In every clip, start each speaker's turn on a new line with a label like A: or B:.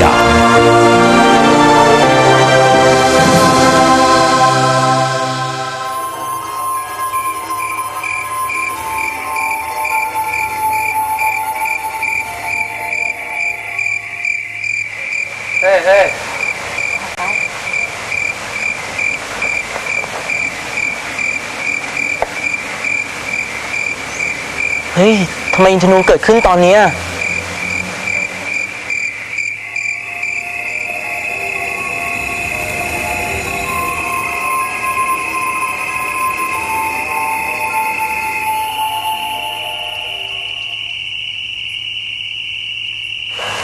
A: ยามเฮ้เฮ้เฮ้ยทำไมอินทนูเกิดขึ้นตอนนี้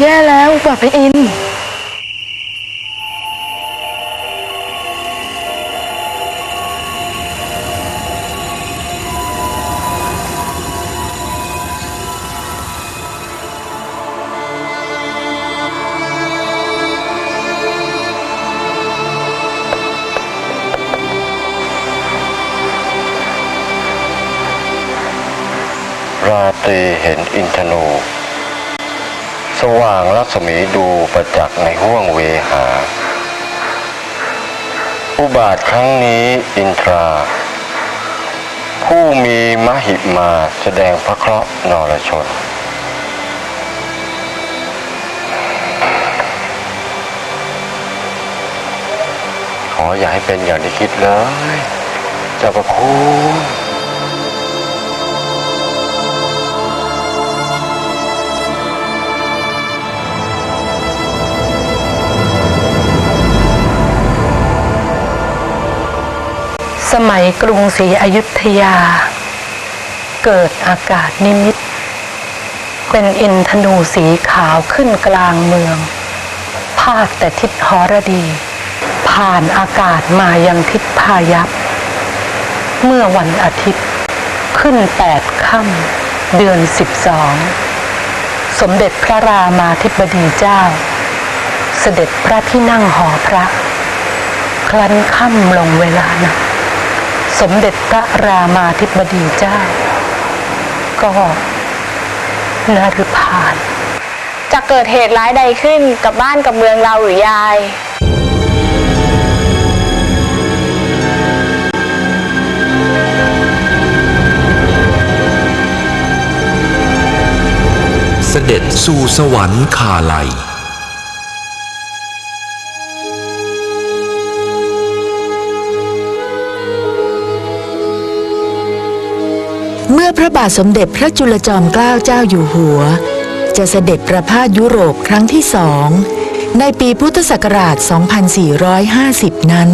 B: แย่แล้วอุบัติอิน
C: ราตรีเห็นอินทนู สว่างรัศมีดูประจักษ์ในห้วงเวหา อุบาทครั้งนี้อินทรา ผู้มีมหิมาแสดงพระเคราะห์นรชน ขออย่าให้เป็นอย่างที่คิดเลย เจ้าประคุณ
B: สมัยกรุงศรีอยุธยา เกิดอากาศนิมิต เป็นอินทนูสีขาวขึ้นกลางเมือง พาดแต่ทิศหรดี ผ่านอากาศมายังทิศพายัพเมื่อวันอาทิตย์ขึ้นแปดค่ำเดือนสิบสอง สมเด็จพระรามาธิบดีเจ้า เสด็จพระที่นั่งหอพระ คลั้นค่ำลงเวลานะ สมเด็จพระรามาธิบดีเจ้า ก็นฤพาน
D: จะเกิดเหตุร้ายใดขึ้นกับบ้านกับเมืองเราหรือยาย
E: เสด็จสู่สวรรค์คาไล
F: อพระบาทสมเด็จพระจุลจอมเกล้าเจ้าอยู่หัว จะเสด็จประพาสยุโรปครั้งที่สองในปีพุทธศักราช 2450 นั้น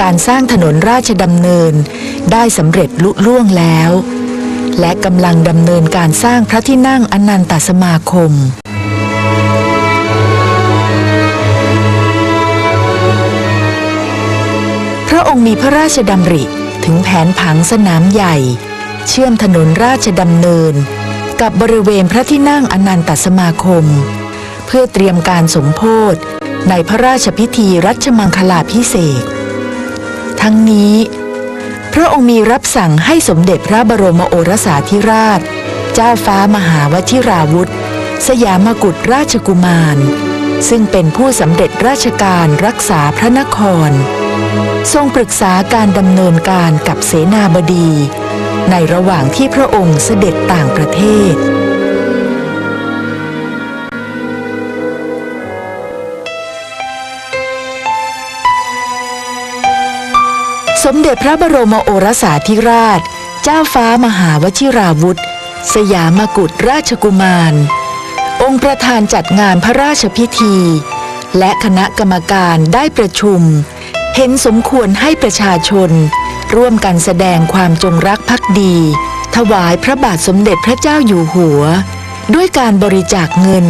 F: การสร้างถนนราชดำเนินได้สำเร็จลุล่วงแล้ว และกำลังดำเนินการสร้างพระที่นั่งอนันตสมาคมพระองค์มีพระราชดำริถึงแผนผังสนามใหญ่ เชื่อมถนนราชดำเนิน กับบริเวณพระที่นั่งอนันตสมาคม เพื่อเตรียมการสมโพธในพระราชพิธีรัชมังคลาพิเศษ ทั้งนี้ พระองค์มีรับสั่งให้สมเด็จพระบรมโอรสาธิราช เจ้าฟ้ามหาวชิราวุธ สยามกุฎราชกุมาร ซึ่งเป็นผู้สำเร็จราชการรักษาพระนคร ทรงปรึกษาการดำเนินการกับเสนาบดี ในระหว่างที่พระองค์เสด็จต่างประเทศ สมเด็จพระบรมโอรสาธิราช เจ้าฟ้ามหาวชิราวุธ สยามกุฎราชกุมาร องค์ประธานจัดงานพระราชพิธี และคณะกรรมการได้ประชุม เห็นสมควรให้ประชาชน ร่วมกันแสดงความจงรักภักดี ถวายพระบาทสมเด็จพระเจ้าอยู่หัว ด้วยการบริจาคเงิน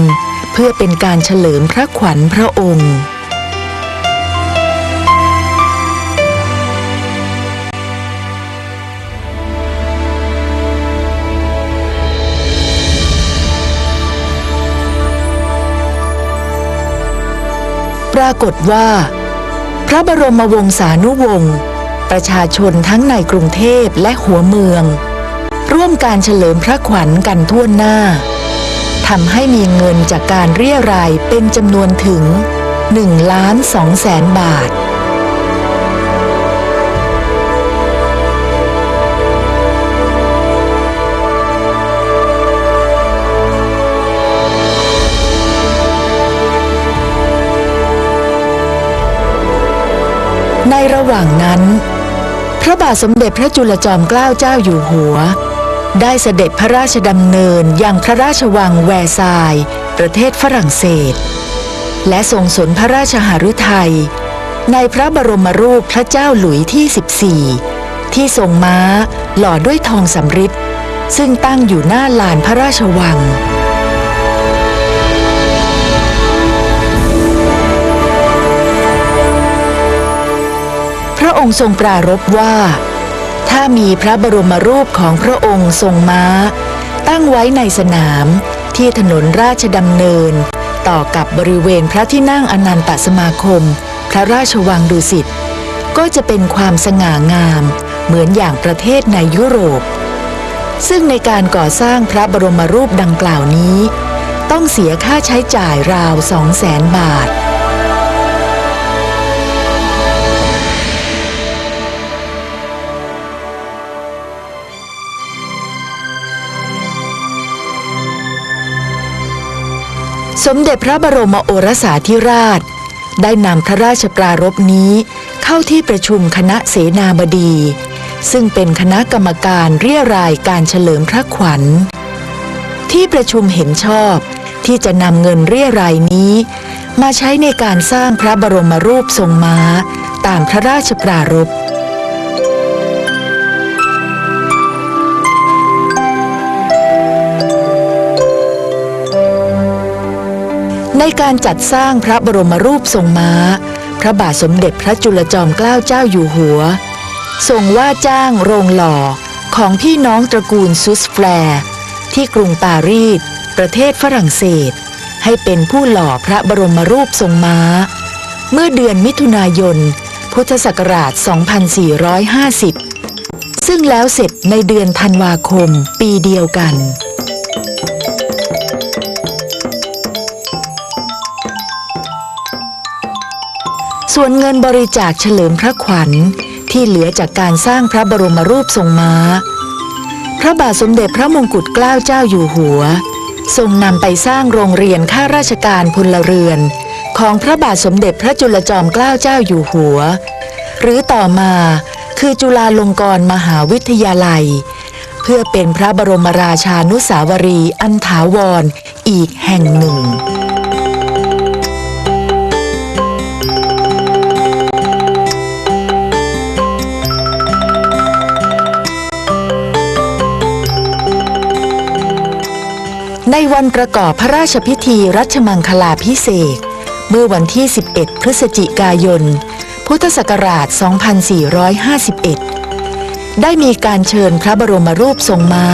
F: เพื่อเป็นการเฉลิมพระขวัญพระองค์ปรากฏว่า พระบรมวงศานุวงศ์ ประชาชนทั้งในกรุงเทพและหัวเมือง ร่วมการเฉลิมพระขวัญกันทั่วหน้าทำให้มีเงินจากการเรียรายเป็นจำนวนถึง1ล้าน2แสนบาท ในระหว่างนั้น พระบาทสมเด็จพระจุลจอมเกล้าเจ้าอยู่หัว ได้เสด็จพระราชดำเนินยังพระราชวังแวร์ซาย ประเทศฝรั่งเศส และทรงสนพระราชหฤทัย ในพระบรมรูปพระเจ้าหลุยที่ 14 ที่ทรงม้าหล่อด้วยทองสำริดซึ่งตั้งอยู่หน้าลานพระราชวัง องค์ทรงปรารภว่า ถ้ามีพระบรมรูปของพระองค์ทรงม้า ตั้งไว้ในสนามที่ถนนราชดำเนิน ต่อกับบริเวณพระที่นั่งอนันตสมาคม พระราชวังดุสิตก็จะเป็นความสง่างาม เหมือนอย่างประเทศในยุโรป ซึ่งในการก่อสร้างพระบรมรูปดังกล่าวนี้ ต้องเสียค่าใช้จ่ายราวสองแสนบาท สมเด็จพระบรมโอรสาธิราช ได้นำพระราชปรารภนี้เข้าที่ประชุมคณะเสนาบดี ซึ่งเป็นคณะกรรมการเรียรายการเฉลิมพระขวัญ ที่ประชุมเห็นชอบที่จะนำเงินเรียรายนี้ มาใช้ในการสร้างพระบรมรูปทรงม้า ตามพระราชปรารภ ในการจัดสร้างพระบรมรูปทรงม้า พระบาทสมเด็จพระจุลจอมเกล้าเจ้าอยู่หัวทรงว่าจ้างโรงหล่อของพี่น้องตระกูลซุสแฟร์ที่กรุงปารีสประเทศฝรั่งเศส ให้เป็นผู้หล่อพระบรมรูปทรงม้า เมื่อเดือนมิถุนายน พุทธศักราช 2450 ซึ่งแล้วเสร็จในเดือนธันวาคมปีเดียวกัน ส่วนเงินบริจาคเฉลิมพระขวัญที่เหลือจากการสร้างพระบรมรูปทรงม้า พระบาทสมเด็จพระมงกุฎเกล้าเจ้าอยู่หัว ทรงนำไปสร้างโรงเรียนข้าราชการพลเรือน ของพระบาทสมเด็จพระจุลจอมเกล้าเจ้าอยู่หัว หรือต่อมาคือจุฬาลงกรณ์มหาวิทยาลัย เพื่อเป็นพระบรมราชานุสาวรีอันถาวรอีกแห่งหนึ่ง ในวันประกอบพระราชพิธีรัชมังคลาพิเศษเมื่อวันที่ 11 พฤศจิกายน พุทธศักราช 2451 ได้มีการเชิญพระบรมรูปทรงม้า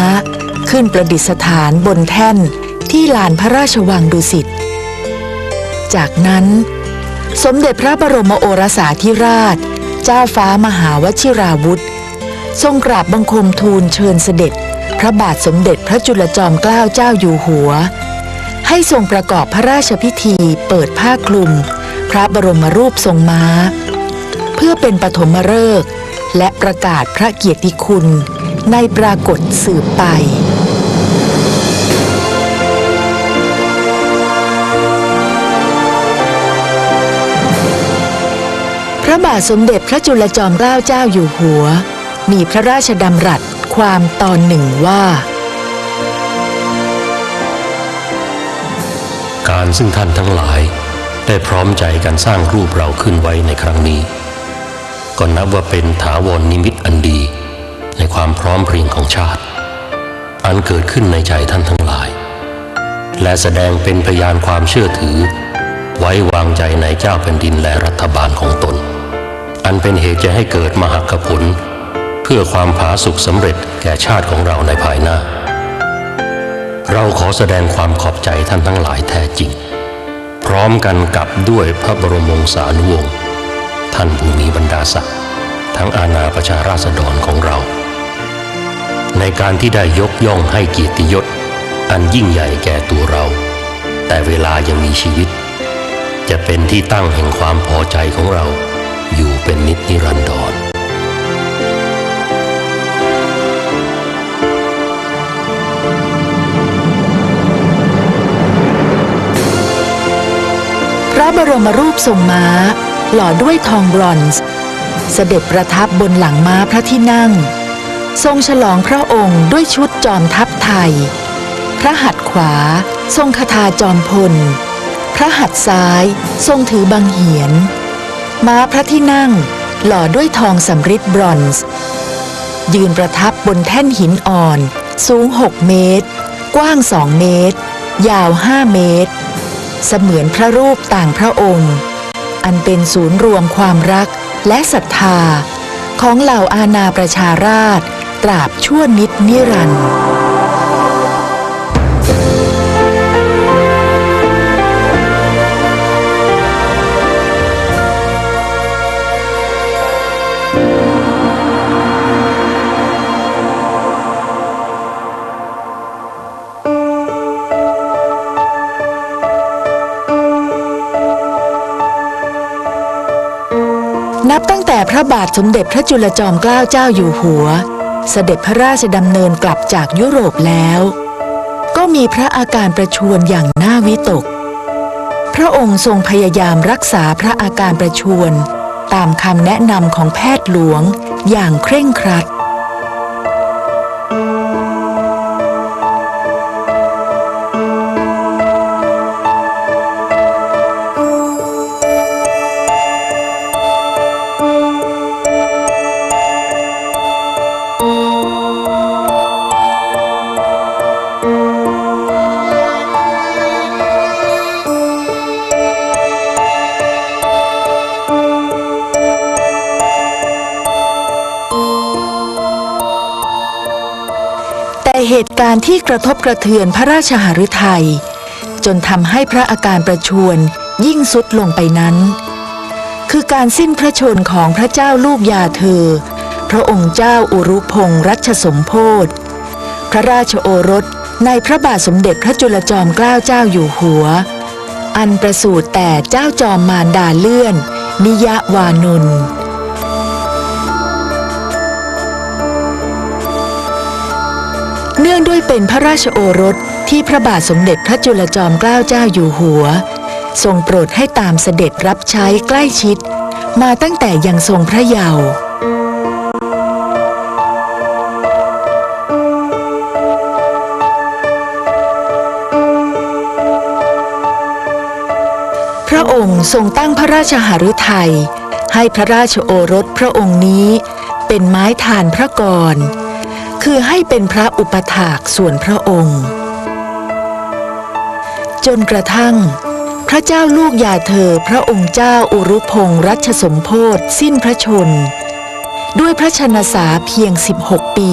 F: ขึ้นประดิษฐานบนแท่นที่ลานพระราชวังดุสิต จากนั้น สมเด็จพระบรมโอรสาธิราช เจ้าฟ้ามหาวชิราวุธ ทรงกราบบังคมทูลเชิญเสด็จ พระบาทสมเด็จพระจุลจอมเกล้าเจ้าอยู่หัว ให้ทรงประกอบพระราชพิธีเปิดผ้าคลุม พระบรมรูปทรงม้า เพื่อเป็นปฐมฤกษ์และประกาศพระเกียรติคุณ ในปรากฏสืบไปพระบาทสมเด็จพระจุลจอมเกล้าเจ้าอยู่หัว มีพระราชดำรัส ความตอนหนึ่งว่า
G: การซึ่งท่านทั้งหลาย ได้พร้อมใจกันสร้างรูปเราขึ้นไว้ในครั้งนี้ ก็นับว่าเป็นถาวรนิมิตอันดี ในความพร้อมเพรียงของชาติ อันเกิดขึ้นในใจท่านทั้งหลาย และแสดงเป็นพยานความเชื่อถือ ไว้วางใจในเจ้าแผ่นดินและรัฐบาลของตน อันเป็นเหตุจะให้เกิดมหากผล พื่อความผาสุกสำเร็จแก่ชาติของเราในภายหน้า เราขอแสดงความขอบใจท่านทั้งหลายแท้จริง พร้อมกันกับด้วยพระบรมวงศานุวงศ์ท่านผู้มีบรรดาศักดิ์ทั้งอาณาประชาราษฎรของเรา ในการที่ได้ยกย่องให้เกียรติยศ อันยิ่งใหญ่แก่ตัวเรา แต่เวลายังมีชีวิต จะเป็นที่ตั้งแห่งความพอใจของเรา อยู่เป็นนิจนิรันดร
F: ระบรมรูปทรงม้า หล่อด้วยทองบรอนซ์ เสด็จประทับบนหลังม้าพระที่นั่ง ทรงฉลองพระองค์ด้วยชุดจอมทัพไทย พระหัตถ์ขวา ทรงคทาจอมพล พระหัตถ์ซ้าย ทรงถือบังเหียน ม้าพระที่นั่ง หล่อด้วยทองสำริดบรอนซ์ ยืนประทับบนแท่นหินอ่อน สูง 6 เมตร กว้าง 2 เมตร ยาว 5 เมตร เสมือนพระรูปต่างพระองค์ อันเป็นศูนย์รวมความรักและศรัทธา ของเหล่าอาณาประชาราษฎร์ตราบชั่วนิดนิรันดร์ บาทสมเด็จพระจุลจอมเกล้าเจ้าอยู่หัว เสด็จพระราชดำเนินกลับจากยุโรปแล้ว ก็มีพระอาการประชวนอย่างน่าวิตก พระองค์ทรงพยายามรักษาพระอาการประชวน ตามคำแนะนำของแพทย์หลวงอย่างเคร่งครัด การณ์ที่กระทบกระเทือนพระราชหฤทัยจนทำให้พระอาการประชวรยิ่งสุดลงไปนั้น คือการสิ้นพระชนของพระเจ้าลูกยาเธอ พระองค์เจ้าอุรุพงษ์รัชสมโพธิพระราชโอรสในพระบาทสมเด็จพระจุลจอมเกล้าเจ้าอยู่หัว อันประสูติแต่เจ้าจอมมารดาเลื่อน นิยะวานุน เนื่องด้วยเป็นพระราชโอรสที่พระบาทสมเด็จพระจุลจอมเกล้าเจ้าอยู่หัว ทรงโปรดให้ตามเสด็จรับใช้ใกล้ชิด มาตั้งแต่ยังทรงพระเยาว์พระองค์ทรงตั้งพระราชหฤทัยให้พระราชโอรสพระองค์นี้เป็นไม้ทานพระกร คือให้เป็นพระอุปถากส่วนพระองค์ จนกระทั่ง พระเจ้าลูกยาเธอพระองค์เจ้าอุรุพงษ์รัชสมโพธิสิ้นพระชน ด้วยพระชนสาเพียง 16 ปี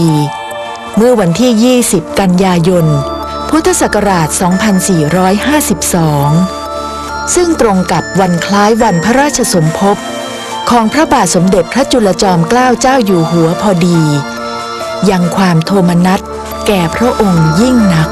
F: เมื่อวันที่ 20 กันยายน พุทธศักราช 2452 ซึ่งตรงกับวันคล้ายวันพระราชสมภพของพระบาทสมเด็จพระจุลจอมเกล้าเจ้าอยู่หัวพอดี ยังความโทมนัสแก่พระองค์ยิ่งนัก